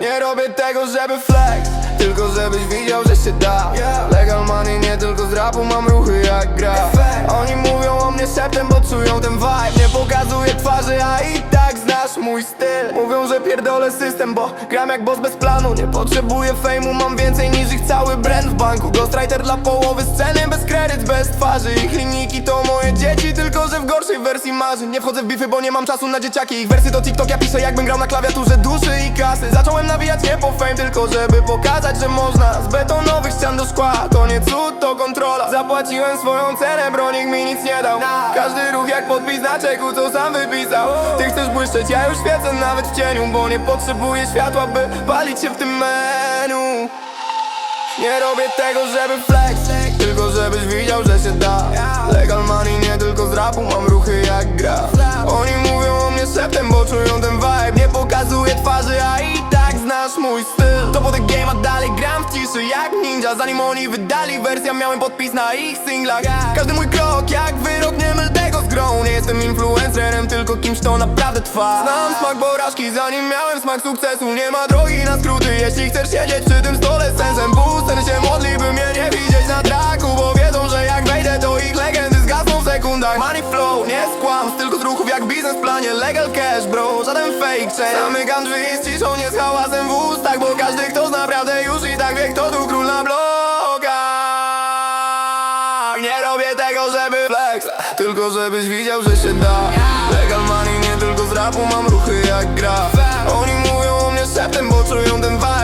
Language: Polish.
Nie robię tego, żeby flex Tylko żebyś widział, że się da. Legal money, nie tylko z rapu Mam ruchy jak gra. Oni mówią o mnie szeptem, bo czują ten vibe. Nie pokazuję znasz mój styl. Mówią, że pierdolę system, bo gram jak boss bez planu. Nie potrzebuję fejmu, mam więcej niż ich cały brand w banku. Ghostwriter dla połowy sceny, bez kredyt, bez twarzy. Ich linijki to moje dzieci, tylko że w gorszej wersji marzeń. Nie wchodzę w bify, bo nie mam czasu na dzieciaki. Ich wersy to TikTok, ja piszę jakbym grał na klawiaturze duszy i kasy. Zacząłem nawijać nie po fame, tylko żeby pokazać, że można. Z betonowych ścian do szkła, to nie cud, to kontrola. Zapłaciłem swoją cenę, bro, nikt mi nic nie dał. Każdy ruch jak podpis na czeku, co sam wypisał. Ty chcesz błyszczeć, ja już świecę nawet w cieniu Bo nie potrzebuję światła, by palić się w tym menu. Nie robię tego, żeby flex Tylko żebyś widział, że się da. Legal money, nie tylko z rapu Mam ruchy jak gra. Oni mówią o mnie szeptem, bo czują ten vibe. Nie pokazuję twarzy, a i tak znasz mój styl. To po the game, a dalej gram w ciszy jak ninja. Zanim oni wydali wersję, miałem podpis na ich singlach. Każdy mój krok jak wyrok, nie myl tego z grą. Nie jestem influencerem, kimś to naprawdę trwa. Znam smak porażki, zanim miałem smak sukcesu. Nie ma drogi na skróty, jeśli chcesz siedzieć przy tym stole sensem. Pusten się modli, by mnie nie widzieć na traku Bo wiedzą, że jak wejdę, to ich legendy zgasną w sekundach. Money flow, nie skłam, tylko z ruchów jak biznesplanie Legal cash, bro, żaden fake check. Zamykam drzwi z ciszą, nie z hałasem flex Tylko żebyś widział, że się da. Legal money, nie tylko z rapu Mam ruchy jak gra. Oni mówią o mnie szeptem, bo czują ten vibe